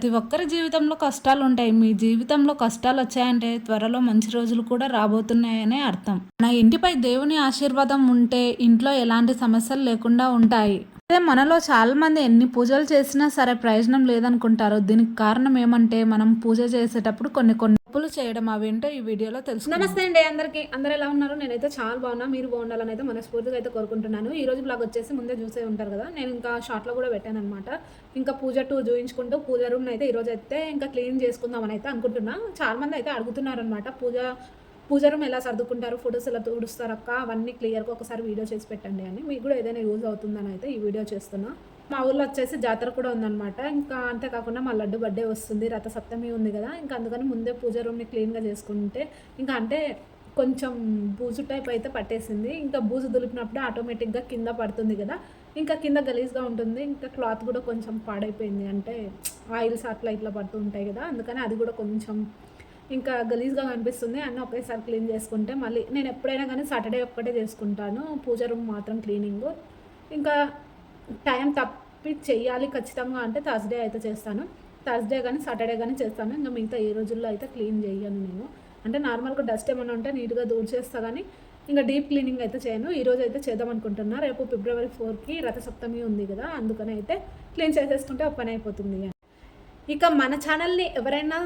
ప్రతి ఒక్కరి జీవితంలో కష్టాలు ఉంటాయి. మీ జీవితంలో కష్టాలు వచ్చాయంటే త్వరలో మంచి రోజులు కూడా రాబోతున్నాయనే అర్థం. నా ఇంటిపై దేవుని ఆశీర్వాదం ఉంటే ఇంట్లో ఎలాంటి సమస్యలు లేకుండా ఉంటాయి. అదే మనలో చాలామంది ఎన్ని పూజలు చేసినా సరే ప్రయోజనం లేదనుకుంటారు. దీనికి కారణం ఏమంటే మనం పూజ చేసేటప్పుడు కొన్ని కొన్ని తప్పులు చేయడం. అవేంటో ఈ వీడియోలో తెలుసు నమస్తే అండి అందరికీ. అందరు ఎలా ఉన్నారు? నేనైతే చాలా బాగున్నా. మీరు బాగుండాలని అయితే మనస్ఫూర్తిగా అయితే కోరుకుంటున్నాను. ఈ రోజు బ్లాగ్ వచ్చేసి ముందే చూసే ఉంటారు కదా. నేను ఇంకా షార్ట్లో కూడా పెట్టాను అనమాట ఇంకా పూజ టూ చూయించుకుంటూ పూజ రూమ్ అయితే ఈ రోజు అయితే ఇంకా క్లీన్ చేసుకుందామని అయితే అనుకుంటున్నా. చాలా మంది అయితే అడుగుతున్నారు అనమాట పూజ పూజ రూమ్ ఎలా సర్దుకుంటారు ఫొటోస్ ఎలా తుడుస్తారు అక్క అవన్నీ క్లియర్గా ఒకసారి వీడియో చేసి పెట్టండి అని. మీకు కూడా ఏదైనా యూజ్ అవుతుందని అయితే ఈ వీడియో చేస్తున్నా. మా ఊర్లో వచ్చేసి జాతర కూడా ఉందన్నమాట. ఇంకా అంతేకాకుండా మా లడ్డు బర్త్డే వస్తుంది రథ సప్తమి ఉంది కదా. ఇంకా అందుకని ముందే పూజ రూమ్ని క్లీన్గా చేసుకుంటే ఇంకా అంటే కొంచెం బూజు టైప్ అయితే పట్టేసింది. ఇంకా బూజు దులిపినప్పుడు ఆటోమేటిక్గా కింద పడుతుంది కదా. ఇంకా కింద గలీజ్గా ఉంటుంది. ఇంకా క్లాత్ కూడా కొంచెం పాడైపోయింది. అంటే ఆయిల్స్ అట్లా ఇట్లా పడుతూ ఉంటాయి కదా. అందుకని అది కూడా కొంచెం ఇంకా గలీజ్గా కనిపిస్తుంది. అన్నీ ఒకేసారి క్లీన్ చేసుకుంటే మళ్ళీ నేను ఎప్పుడైనా కానీ సాటర్డే ఒక్కటే చేసుకుంటాను. పూజ రూమ్ మాత్రం క్లీనింగ్. ఇంకా టైం తప్పి చేయాలి ఖచ్చితంగా అంటే థర్స్డే అయితే చేస్తాను. థర్స్డే కానీ సాటర్డే కానీ చేస్తాను. ఇంకా మిగతా ఏ రోజుల్లో అయితే క్లీన్ చేయను నేను. అంటే నార్మల్గా డస్ట్ ఏమైనా ఉంటే నీట్గా దూడ్చేస్తా కానీ ఇంకా డీప్ క్లీనింగ్ అయితే చేయను. ఈ రోజు అయితే చేద్దాం అనుకుంటున్నా. రేపు ఫిబ్రవరి ఫోర్కి రథసప్తమి ఉంది కదా అందుకని అయితే క్లీన్ చేసేసుకుంటే ఒక పని అయిపోతుంది. ఇక మన ఛానల్ని ఎవరైనా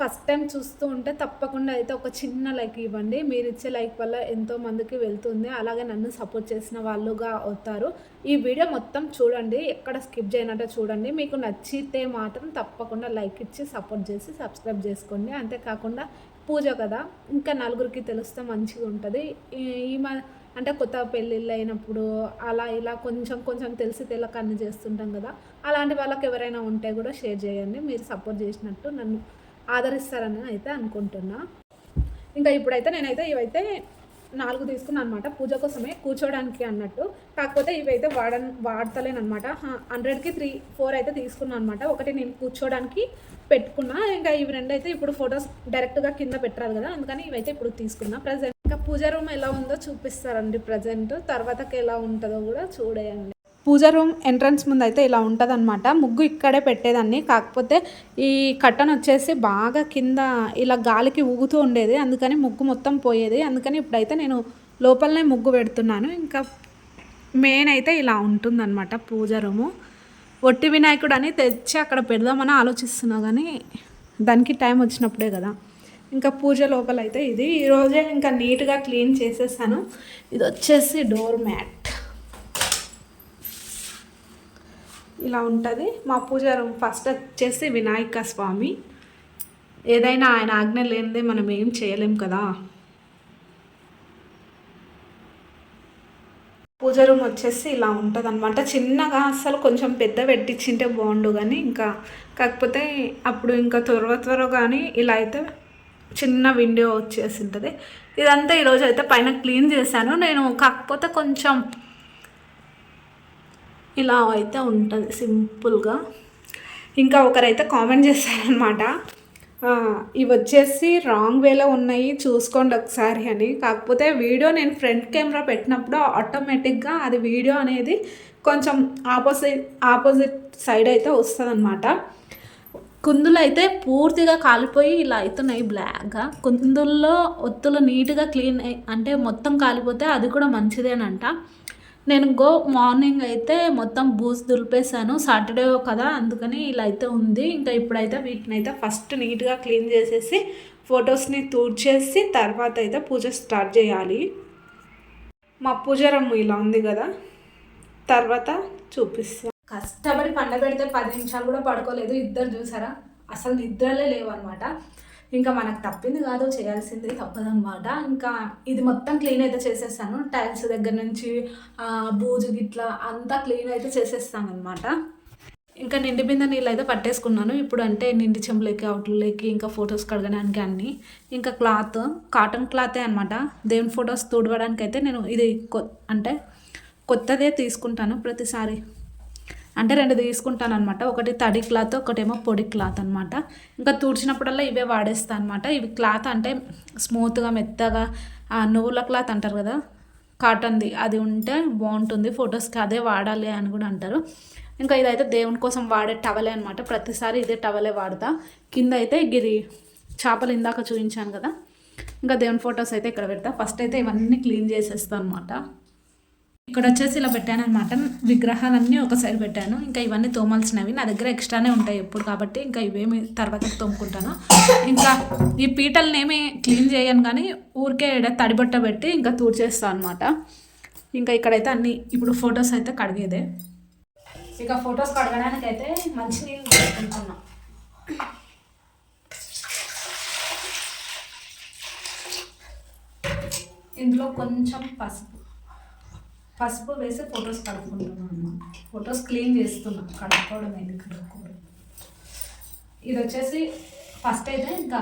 ఫస్ట్ టైం చూస్తూ ఉంటే తప్పకుండా అయితే ఒక చిన్న లైక్ ఇవ్వండి. మీరు ఇచ్చే లైక్ వల్ల ఎంతో మందికి వెళ్తుంది. అలాగే నన్ను సపోర్ట్ చేసిన వాళ్ళుగా అవుతారు. ఈ వీడియో మొత్తం చూడండి. ఎక్కడ స్కిప్ చేయనట్టు చూడండి. మీకు నచ్చితే మాత్రం తప్పకుండా లైక్ ఇచ్చి సపోర్ట్ చేసి సబ్స్క్రైబ్ చేసుకోండి. అంతేకాకుండా పూజ కదా ఇంకా నలుగురికి తెలిస్తే మంచిగా ఉంటుంది. ఈ మా అంటే కొత్త పెళ్ళిళ్ళు అయినప్పుడు అలా ఇలా కొంచెం కొంచెం తెలిసి తెలక అన్ని చేస్తుంటాం కదా. అలాంటి వాళ్ళకి ఎవరైనా ఉంటే కూడా షేర్ చేయండి. మీరు సపోర్ట్ చేసినట్టు నన్ను ఆదరిస్తారని అయితే అనుకుంటున్నా. ఇంకా ఇప్పుడైతే నేనైతే ఇవైతే నాలుగు తీసుకున్నాను అనమాట పూజ కోసమే కూర్చోడానికి అన్నట్టు. కాకపోతే ఇవైతే వాడ వాడతలేను అనమాట హండ్రెడ్కి త్రీ ఫోర్ అయితే తీసుకున్నాను అనమాట ఒకటి నేను కూర్చోడానికి పెట్టుకున్నా. ఇంకా ఇవి రెండు అయితే ఇప్పుడు ఫొటోస్ డైరెక్ట్గా కింద పెట్టరాదు కదా. అందుకని ఇవైతే ఇప్పుడు తీసుకున్నా. ప్రజెంట్ ఇంకా పూజ రూమ్ ఎలా ఉందో చూపిస్తారండి ప్రజెంట్. తర్వాతకి ఎలా ఉంటుందో కూడా చూడేయండి. పూజ రూమ్ ఎంట్రన్స్ ముందు అయితే ఇలా ఉంటుంది అనమాట ముగ్గు ఇక్కడే పెట్టేదాన్ని. కాకపోతే ఈ కట్టన్ వచ్చేసి బాగా కింద ఇలా గాలికి ఊగుతూ ఉండేది. అందుకని ముగ్గు మొత్తం పోయేది. అందుకని ఇప్పుడైతే నేను లోపలనే ముగ్గు పెడుతున్నాను. ఇంకా మెయిన్ అయితే ఇలా ఉంటుందన్నమాట పూజ రూము. ఒట్టి వినాయకుడు అని తెచ్చి అక్కడ పెడదామని ఆలోచిస్తున్నా కానీ దానికి టైం వచ్చినప్పుడే కదా. ఇంకా పూజ లోపల అయితే ఇది. ఈరోజే ఇంకా నీట్గా క్లీన్ చేసేసాను. ఇది వచ్చేసి డోర్ మ్యాట్. ఇలా ఉంటుంది. మా పూజ రూమ్ ఫస్ట్ వచ్చేసి వినాయక స్వామి. ఏదైనా ఆయన ఆజ్ఞ లేనిదే మనం ఏం చేయలేం కదా. పూజ రూమ్ వచ్చేసి ఇలా ఉంటుంది అనమాట చిన్నగా అసలు కొంచెం పెద్ద పెట్టించింటే బాగుండు కానీ ఇంకా కాకపోతే అప్పుడు ఇంకా త్వర త్వర కానీ ఇలా అయితే చిన్న విండో వచ్చేసి ఉంటుంది. ఇదంతా ఈరోజు అయితే పైన క్లీన్ చేశాను. నేను కాకపోతే కొంచెం ఇలా అయితే ఉంటుంది సింపుల్గా. ఇంకా ఒకరైతే కామెంట్ చేశారనమాట ఇవి వచ్చేసి రాంగ్ వేలో ఉన్నాయి చూసుకోండి ఒకసారి అని. కాకపోతే వీడియో నేను ఫ్రంట్ కెమెరా పెట్టినప్పుడు ఆటోమేటిక్గా అది వీడియో అనేది కొంచెం ఆపోజిట్ ఆపోజిట్ సైడ్ అయితే వస్తుంది అనమాట కుందులు అయితే పూర్తిగా కాలిపోయి ఇలా అవుతున్నాయి బ్లాక్గా. కుందుల్లో ఒత్తులు నీట్గా క్లీన్ అంటే మొత్తం కాలిపోతే అది కూడా మంచిదేనంట. నేను గో మార్నింగ్ అయితే మొత్తం బూస్ దులిపేశాను. సాటర్డే కదా అందుకని ఇలా అయితే ఉంది. ఇంకా ఇప్పుడైతే వీటిని అయితే ఫస్ట్ నీట్గా క్లీన్ చేసేసి ఫొటోస్ని తూడ్చేసి తర్వాత అయితే పూజ స్టార్ట్ చేయాలి. మా పూజరమ్మ ఇలా ఉంది కదా తర్వాత చూపిస్తాను కష్టపడి పండ పెడితే పది నిమిషాలు కూడా పడుకోలేదు. ఇద్దరు చూసారా? అసలు నిద్రలే లేవన్నమాట. ఇంకా మనకు తప్పింది కాదు చేయాల్సింది తప్పదనమాట ఇంకా ఇది మొత్తం క్లీన్ అయితే చేసేస్తాను. టైల్స్ దగ్గర నుంచి బూజు గిట్లా అంతా క్లీన్ అయితే చేసేస్తాను అనమాట ఇంకా నిండి బింద నీళ్ళు అయితే పట్టేసుకున్నాను. ఇప్పుడు అంటే నిండి చెంబులకి అవుట్లకి ఇంకా ఫొటోస్ కడగడానికి అన్నీ. ఇంకా క్లాత్ కాటన్ క్లాతే అనమాట దేవుని ఫొటోస్ తుడవడానికి అయితే నేను ఇది అంటే కొత్తదే తీసుకుంటాను ప్రతిసారి. అంటే రెండు తీసుకుంటాను అనమాట ఒకటి తడి క్లాత్ ఒకటేమో పొడి క్లాత్ అనమాట ఇంకా తుడిచినప్పుడల్లా ఇవే వాడేస్తాను అనమాట ఇవి క్లాత్ అంటే స్మూత్గా మెత్తగా నువ్వుల క్లాత్ అంటారు కదా? కాటన్ది. అది ఉంటే బాగుంటుంది. ఫొటోస్కి అదే వాడాలి అని కూడా అంటారు. ఇంకా ఇదైతే దేవుని కోసం వాడే టవలే అనమాట ప్రతిసారి ఇదే టవలే వాడతా. కింద అయితే గిరి చేపలు ఇందాక చూపించాను కదా? ఇంకా దేవుని ఫొటోస్ అయితే ఇక్కడ పెడతా. ఫస్ట్ అయితే ఇవన్నీ క్లీన్ చేసేస్తాను అనమాట ఇక్కడ వచ్చేసి ఇలా పెట్టాను అనమాట విగ్రహాలన్నీ ఒక సైడ్ పెట్టాను. ఇంకా ఇవన్నీ తోమాల్సినవి. నా దగ్గర ఎక్స్ట్రానే ఉంటాయి ఎప్పుడు కాబట్టి ఇంకా ఇవేమి తర్వాత తోముకుంటాను. ఇంకా ఈ పీటల్ని ఏమి క్లీన్ చేయను కానీ ఊరికే ఈడ తడిబట్ట పెట్టి ఇంకా తూడ్చేస్తాను అనమాట ఇంకా ఇక్కడైతే అన్ని ఇప్పుడు ఫొటోస్ అయితే కడిగేదే. ఇక ఫొటోస్ కడగడానికి అయితే మంచి నీళ్ళు ఇందులో కొంచెం పసుపు. పసుపు వేసి ఫొటోస్ కడుక్కుంటున్నాను అన్నమాట ఫొటోస్ క్లీన్ చేస్తున్నాం. కడుక్కోవడం ఏంటి కడుక్కోవడం? ఇది వచ్చేసి ఫస్ట్ అయితే ఇంకా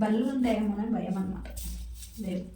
బళ్ళు ఉంటాయేమో అని భయం అన్నమాట లేదు.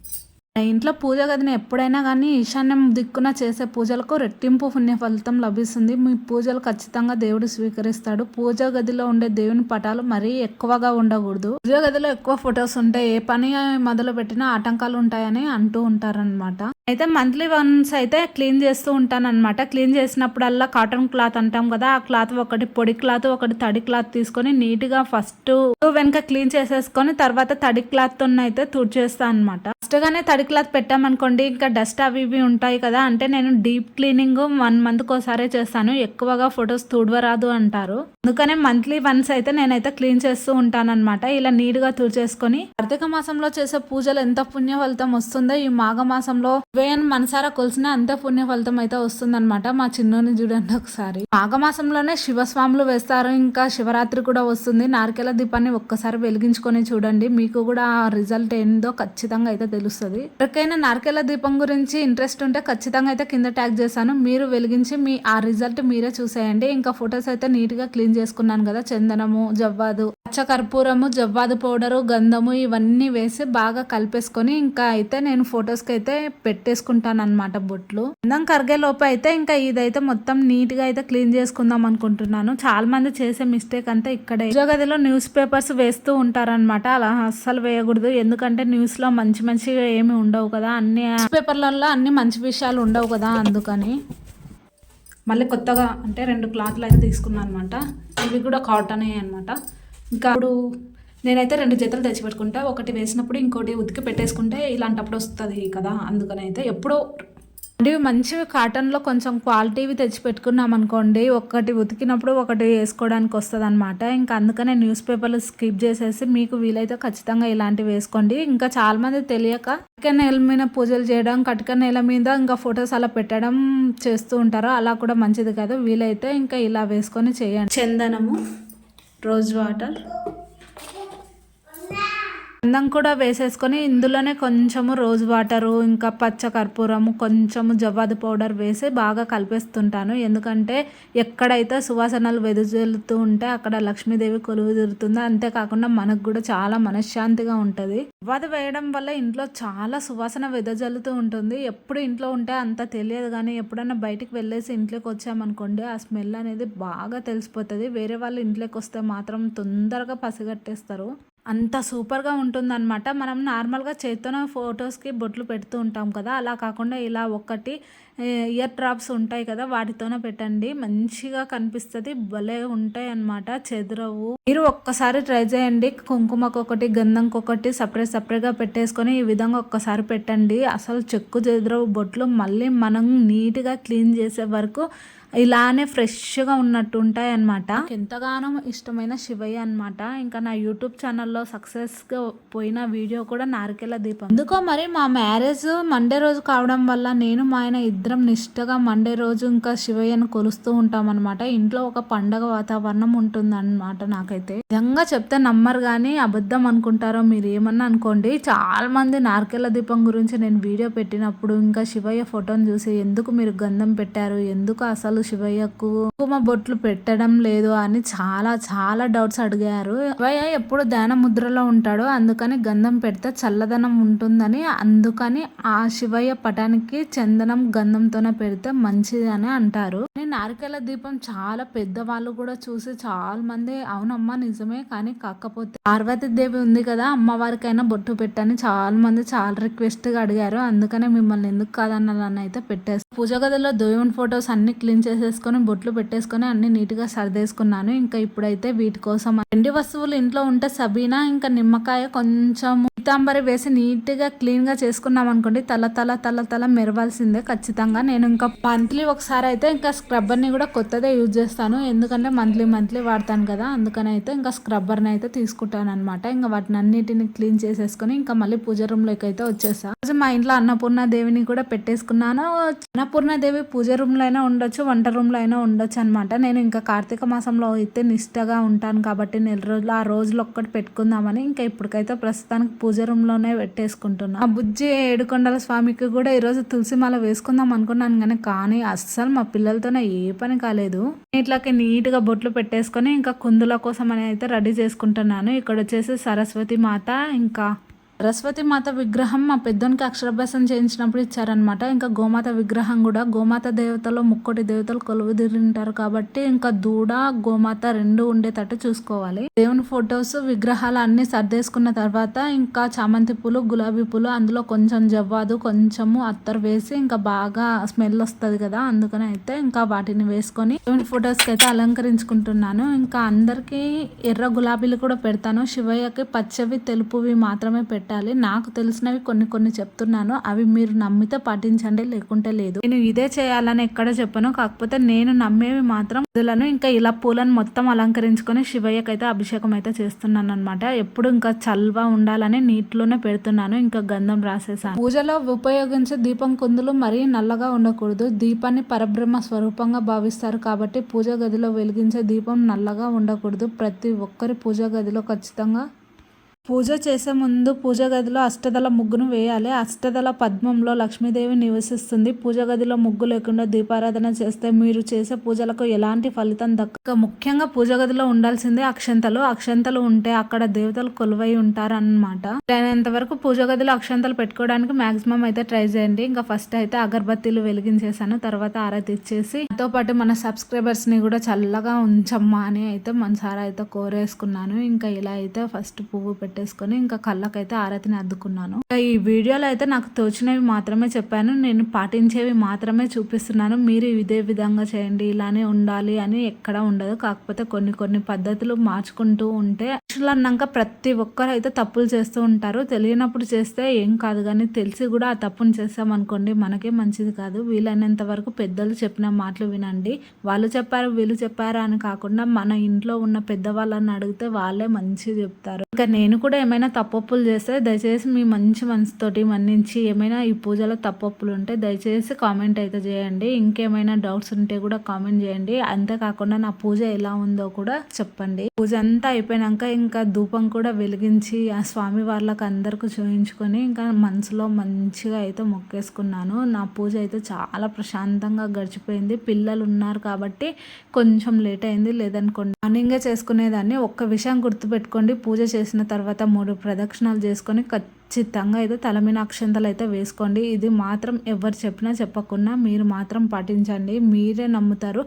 ఇంట్లో పూజ గదిని ఎప్పుడైనా కానీ ఈశాన్యం దిక్కున చేసే పూజలకు రెట్టింపు పుణ్య ఫలితం లభిస్తుంది. మీ పూజలు ఖచ్చితంగా దేవుడు స్వీకరిస్తాడు. పూజ గదిలో ఉండే దేవుని పటాలు మరీ ఎక్కువగా ఉండకూడదు. పూజ గదిలో ఎక్కువ ఫొటోస్ ఉంటే ఏ పని మొదలు పెట్టినా ఆటంకాలు ఉంటాయని అంటూ ఉంటారనమాట అయితే మంత్లీ వన్స్ అయితే క్లీన్ చేస్తూ ఉంటాను అనమాట క్లీన్ చేసినప్పుడల్లా కాటన్ క్లాత్ అంటాం కదా ఆ క్లాత్ ఒకటి పొడి క్లాత్ ఒకటి తడి క్లాత్ తీసుకొని నీట్గా ఫస్ట్ వెనక క్లీన్ చేసేసుకొని తర్వాత తడి క్లాత్ అయితే తుడిచేస్తాను అనమాట ఫస్ట్ గానే తడి క్లాత్ పెట్టామనుకోండి ఇంకా డస్ట్ అవి ఇవి ఉంటాయి కదా అంటే నేను డీప్ క్లీనింగ్ వన్ మంత్ ఒకసారి చేస్తాను ఎక్కువగా ఫొటోస్ తుడవరాదు అంటారు. అందుకనే మంత్లీ వన్స్ అయితే నేనైతే క్లీన్ చేస్తూ ఉంటాను అనమాట ఇలా నీట్గా తుడిచేసుకొని. కార్తీక మాసంలో చేసే పూజలు ఎంత పుణ్యఫలితం వస్తుందో ఈ మాఘ మాసంలో వేయని మనసారా కొలిసిన అంత పుణ్య ఫలితం అయితే వస్తుందన్నమాట మా చిన్నోని చూడండి ఒకసారి. మాఘమాసంలోనే శివస్వాములు వేస్తారు ఇంకా శివరాత్రి కూడా వస్తుంది. నారికెల దీపాన్ని ఒక్కసారి వెలిగించుకొని చూడండి. మీకు కూడా ఆ రిజల్ట్ ఏందో ఖచ్చితంగా అయితే తెలుస్తుంది. ఎవరికైనా నారికెల దీపం గురించి ఇంట్రెస్ట్ ఉంటే ఖచ్చితంగా అయితే కింద ట్యాగ్ చేశాను. మీరు వెలిగించి మీ ఆ రిజల్ట్ మీరే చూసేయండి. ఇంకా ఫొటోస్ అయితే నీట్గా క్లీన్ చేసుకున్నాను కదా. చందనము జవ్వాదు పచ్చ కర్పూరము జవ్వాదు పౌడరు గంధము ఇవన్నీ వేసి బాగా కలిపేసుకొని ఇంకా అయితే నేను ఫొటోస్కి అయితే పెట్టాను. పెట్టేసుకుంటాను అనమాట బొట్లు. అందం కరిగే లోపు అయితే ఇంకా ఇదైతే మొత్తం నీట్గా అయితే క్లీన్ చేసుకుందాం అనుకుంటున్నాను. చాలా మంది చేసే మిస్టేక్ అంతా ఇక్కడే. పూజ గదిలో న్యూస్ పేపర్స్ వేస్తూ ఉంటారన్నమాట. అలా అస్సలు వేయకూడదు. ఎందుకంటే న్యూస్లో మంచి మంచిగా ఏమి ఉండవు కదా. అన్ని న్యూస్ పేపర్లలో అన్ని మంచి విషయాలు ఉండవు కదా అందుకని. మళ్ళీ కొత్తగా అంటే రెండు క్లాత్లు అయితే తీసుకున్నాను అనమాట ఇవి కూడా కాటనే అనమాట ఇంకా ఇప్పుడు నేనైతే రెండు జతలు తెచ్చిపెట్టుకుంటా. ఒకటి వేసినప్పుడు ఇంకోటి ఉతికి పెట్టేసుకుంటే ఇలాంటప్పుడు వస్తుంది కదా అందుకని అయితే ఎప్పుడో అంటే మంచివి కాటన్లో కొంచెం క్వాలిటీవి తెచ్చి పెట్టుకున్నాం అనుకోండి. ఒకటి ఉతికినప్పుడు ఒకటి వేసుకోవడానికి వస్తుంది అనమాట ఇంకా అందుకనే న్యూస్ పేపర్లు స్కిప్ చేసేసి మీకు వీలైతే ఖచ్చితంగా ఇలాంటివి వేసుకోండి. ఇంకా చాలా మంది తెలియక కటిక నేల మీద పూజలు చేయడం కటిక నేల మీద ఇంకా ఫొటోస్ అలా పెట్టడం చేస్తూ ఉంటారు. అలా కూడా మంచిది కాదు. వీలైతే ఇంకా ఇలా వేసుకొని చేయండి. చందనము రోజ్ వాటర్ అందం కూడా వేసేసుకొని ఇందులోనే కొంచెము రోజ్ వాటరు ఇంకా పచ్చ కర్పూరము కొంచెము జవ్వాది పౌడర్ వేసి బాగా కలిపేస్తుంటాను. ఎందుకంటే ఎక్కడైతే సువాసనలు వెదజల్లుతూ ఉంటే అక్కడ లక్ష్మీదేవి కొలువు తీరుతుందో అంతేకాకుండా మనకు కూడా చాలా మనశ్శాంతిగా ఉంటుంది. జవ్వాది వేయడం వల్ల ఇంట్లో చాలా సువాసన వెదజల్లుతూ ఉంటుంది. ఎప్పుడు ఇంట్లో ఉంటే అంత తెలియదు కానీ ఎప్పుడైనా బయటికి వెళ్ళేసి ఇంట్లోకి వచ్చామనుకోండి ఆ స్మెల్ అనేది బాగా తెలిసిపోతుంది. వేరే వాళ్ళు ఇంట్లోకి వస్తే మాత్రం తొందరగా పసిగట్టేస్తారు. అంత సూపర్గా ఉంటుందన్నమాట. మనం నార్మల్గా చేతితోనే ఫొటోస్కి బొట్లు పెడుతూ ఉంటాం కదా అలా కాకుండా ఇలా ఒక్కటి ఇయర్ డ్రాప్స్ ఉంటాయి కదా వాటితోనే పెట్టండి. మంచిగా కనిపిస్తుంది భలే ఉంటాయి అన్నమాట చెదరవు. మీరు ఒక్కసారి ట్రై చేయండి. కుంకుమకొకటి గంధంకొకటి సపరేట్ సపరేట్గా పెట్టేసుకొని ఈ విధంగా ఒక్కసారి పెట్టండి. అసలు చెక్కు చెదరవు బొట్లు మళ్ళీ మనం నీట్గా క్లీన్ చేసే వరకు ఇలానే ఫ్రెష్గా ఉన్నట్టు ఉంటాయి అనమాట ఎంతగానో ఇష్టమైన శివయ్య అనమాట ఇంకా నా యూట్యూబ్ ఛానల్లో సక్సెస్గా పోయిన వీడియో కూడా నారికెల దీపం. ఎందుకో మరి మా మ్యారేజ్ మండే రోజు కావడం వల్ల నేను మా ఆయన ఇద్దరం నిష్టగా మండే రోజు ఇంకా శివయ్యను కొలుస్తూ ఉంటాం అనమాట ఇంట్లో ఒక పండగ వాతావరణం ఉంటుంది అనమాట నాకైతే. నిజంగా చెప్తే నమ్మరు కానీ అబద్ధం అనుకుంటారో మీరు ఏమన్నా అనుకోండి. చాలా మంది నారికెల దీపం గురించి నేను వీడియో పెట్టినప్పుడు ఇంకా శివయ్య ఫోటోని చూసి ఎందుకు మీరు గంధం పెట్టారు? ఎందుకు అసలు శివయ్యకు కుంకుమ బొట్లు పెట్టడం లేదు అని చాలా చాలా డౌట్స్ అడిగారు. శివయ్య ఎప్పుడు ధ్యాన ముద్రలో ఉంటాడు అందుకని గంధం పెడితే చల్లదనం ఉంటుందని అందుకని ఆ శివయ్య పటానికి చందనం గంధం గంధంతోనే పెడితే మంచిది అని అంటారు నారికల దీపం చాలా పెద్దవాళ్ళు కూడా చూసి చాలా మంది అవునమ్మా నిజమే కానీ కాకపోతే పార్వతీ దేవి ఉంది కదా అమ్మవారికైనా బొట్టు పెట్టని చాలా మంది చాలా రిక్వెస్ట్గా అడిగారు. అందుకనే మిమ్మల్ని ఎందుకు కాదన్నాలని అయితే పెట్టేసి పూజ గదిలో దేవుని ఫొటోస్ అన్ని క్లీన్ చేసేసుకొని బొట్లు పెట్టేసుకొని అన్ని నీట్గా సర్దేసుకున్నాను. ఇంకా ఇప్పుడైతే వీటి కోసం రెండు వస్తువులు ఇంట్లో ఉంటే సబీనా ఇంకా నిమ్మకాయ కొంచెం పీతాంబరి వేసి నీట్గా క్లీన్గా చేసుకున్నాం అనుకోండి తల తల తల తల మెరవాల్సిందే ఖచ్చితంగా. నేను ఇంకా మంత్లీ ఒకసారి అయితే ఇంకా స్క్రబ్బర్ని కూడా కొత్తదే యూజ్ చేస్తాను. ఎందుకంటే మంత్లీ మంత్లీ వాడతాను కదా. అందుకని అయితే ఇంకా స్క్రబ్బర్ని అయితే తీసుకుంటాను అనమాట ఇంకా వాటిని అన్నిటిని క్లీన్ చేసేసుకొని ఇంకా మళ్ళీ పూజ రూమ్లోకి అయితే వచ్చేసా రోజు మా ఇంట్లో అన్నపూర్ణ దేవిని కూడా పెట్టేసుకున్నాను. అన్నపూర్ణ దేవి పూజ రూమ్లో అయినా ఉండొచ్చు వంట వంట రూమ్లో అయినా ఉండొచ్చు అనమాట నేను ఇంకా కార్తీక మాసంలో అయితే నిష్టగా ఉంటాను కాబట్టి నెల రోజులు ఆ రోజులు ఒక్కటి పెట్టుకుందామని ఇంకా ఇప్పటికైతే ప్రస్తుతానికి పూజ రూమ్లోనే పెట్టేసుకుంటున్నాను ఆ బుజ్జి ఏడుకొండల స్వామికి కూడా ఈరోజు తులసి మాల వేసుకుందాం అనుకున్నాను కానీ కానీ అస్సలు మా పిల్లలతోనే ఏ పని కాలేదు. ఇట్లాకి నీట్గా బొట్లు పెట్టేసుకొని ఇంకా కుందుల కోసం అని అయితే రెడీ చేసుకుంటున్నాను. ఇక్కడ వచ్చేసి సరస్వతి మాత ఇంకా సరస్వతి మాత విగ్రహం మా పెద్దోనికి అక్షరాభ్యాసం చేయించినప్పుడు ఇచ్చారనమాట ఇంకా గోమాత విగ్రహం కూడా గోమాత దేవతలో ముక్కోటి దేవతలు కొలువు తింటారు కాబట్టి ఇంకా దూడ గోమాత రెండు ఉండేటట్టు చూసుకోవాలి. దేవుని ఫొటోస్ విగ్రహాలు అన్ని సర్దేసుకున్న తర్వాత ఇంకా చామంతి పూలు గులాబీ పూలు అందులో కొంచెం జవ్వాదు కొంచెము అత్తరు వేసి ఇంకా బాగా స్మెల్ వస్తుంది కదా అందుకని అయితే ఇంకా వాటిని వేసుకొని దేవుని ఫొటోస్కి అయితే అలంకరించుకుంటున్నాను. ఇంకా అందరికీ ఎర్ర గులాబీలు కూడా పెడతాను. శివయ్యకి పచ్చవి తెలుపువి మాత్రమే పెట్టాలి నాకు తెలిసినవి కొన్ని కొన్ని చెప్తున్నాను. అవి మీరు నమ్మితే పాటించండి లేకుంటే లేదు. నేను ఇదే చేయాలని ఎక్కడ చెప్పను. కాకపోతే నేను నమ్మేవి మాత్రం పూలను ఇంకా ఇలా పూలను మొత్తం అలంకరించుకొని శివయ్యకి అయితే అభిషేకం అయితే చేస్తున్నాను అనమాట ఎప్పుడు ఇంకా చల్వ ఉండాలని నీటిలోనే పెడుతున్నాను. ఇంకా గంధం రాసేసాను పూజలో ఉపయోగించే దీపం కుందులు మరీ నల్లగా ఉండకూడదు. దీపాన్ని పరబ్రహ్మ స్వరూపంగా భావిస్తారు కాబట్టి పూజ గదిలో వెలిగించే దీపం నల్లగా ఉండకూడదు. ప్రతి ఒక్కరి పూజ గదిలో ఖచ్చితంగా పూజ చేసే ముందు పూజ గదిలో అష్టదళ ముగ్గును వేయాలి. అష్టదళ పద్మంలో లక్ష్మీదేవి నివసిస్తుంది. పూజ గదిలో ముగ్గు లేకుండా దీపారాధన చేస్తే మీరు చేసే పూజలకు ఎలాంటి ఫలితం దక్క? ముఖ్యంగా పూజ గదిలో ఉండాల్సిందే అక్షంతలు. అక్షంతలు ఉంటే అక్కడ దేవతలు కొలువై ఉంటారు అన్నమాట అయినంత వరకు పూజ గదిలో అక్షంతలు పెట్టుకోవడానికి మాక్సిమం అయితే ట్రై చేయండి. ఇంకా ఫస్ట్ అయితే అగరబత్తీలు వెలిగించేసాను తర్వాత ఆరతి ఇచ్చేసి దాంతో పాటు మన సబ్స్క్రైబర్స్ని కూడా చల్లగా ఉంచమ్మా అని అయితే మనసారా అయితే కోరేసుకున్నాను. ఇంకా ఇలా అయితే ఫస్ట్ పువ్వు పెట్టేసుకొని ఇంకా కళ్ళకైతే ఆరతిని అద్దుకున్నాను. ఇంకా ఈ వీడియోలో అయితే నాకు తోచినవి మాత్రమే చెప్పాను. నేను పాటించేవి మాత్రమే చూపిస్తున్నాను. మీరు ఇదే విధంగా చేయండి ఇలానే ఉండాలి అని ఎక్కడ ఉండదు. కాకపోతే కొన్ని కొన్ని పద్ధతులు మార్చుకుంటూ ఉంటే మనుషులు అన్నాక ప్రతి ఒక్కరు అయితే తప్పులు చేస్తూ ఉంటారు. తెలియనప్పుడు చేస్తే ఏం కాదు కానీ తెలిసి కూడా ఆ తప్పును చేస్తామనుకోండి మనకే మంచిది కాదు. వీలైనంత వరకు పెద్దలు చెప్పిన మాటలు వినండి. వాళ్ళు చెప్పారు వీళ్ళు చెప్పారు అని కాకుండా మన ఇంట్లో ఉన్న పెద్దవాళ్ళని అడిగితే వాళ్ళే మంచి చెప్తారు. ఇంకా నేను కూడా ఏమైనా తప్పప్పులు చేస్తే దయచేసి మీ మంచి మనసుతోటి మన్నించి ఏమైనా ఈ పూజలో తప్పప్పులు ఉంటే దయచేసి కామెంట్ అయితే చేయండి. ఇంకేమైనా డౌట్స్ ఉంటే కూడా కామెంట్ చేయండి. అంతేకాకుండా నా పూజ ఎలా ఉందో కూడా చెప్పండి. పూజ అంతా అయిపోయినాక ఇంకా ధూపం కూడా వెలిగించి ఆ స్వామి వాళ్ళకి అందరికీ చూయించుకొని ఇంకా మనసులో మంచిగా అయితే మొక్కేసుకున్నాను. నా పూజ అయితే చాలా ప్రశాంతంగా గడిచిపోయింది. పిల్లలు ఉన్నారు కాబట్టి కొంచెం లేట్ అయింది లేదనుకోండి. మార్నింగే చేసుకునేదాన్ని. ఒక్క విషయం గుర్తుపెట్టుకోండి. పూజ చేసిన తర్వాత మూడు ప్రదక్షిణాలు చేసుకొని ఖచ్చితంగా అయితే తల మీద అక్షంతలు అయితే వేసుకోండి. ఇది మాత్రం ఎవరు చెప్పినా చెప్పకుండా మీరు మాత్రం పాటించండి మీరే నమ్ముతారు.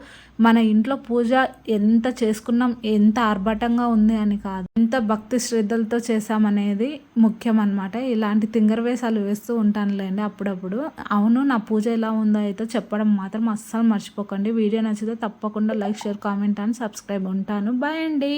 మన ఇంట్లో పూజ ఎంత చేసుకున్నాం ఎంత ఆర్భాటంగా ఉంది అని కాదు. ఎంత భక్తి శ్రద్ధలతో చేసామనేది ముఖ్యం అనమాట ఇలాంటి తింగరవేశాలు వేస్తూ ఉంటానులేండి అప్పుడప్పుడు. అవును నా పూజ ఎలా ఉందో అయితే చెప్పడం మాత్రం అస్సలు మర్చిపోకండి. వీడియో నచ్చితే తప్పకుండా like share comment and subscribe ఉంటాను. బాయ్ అండి.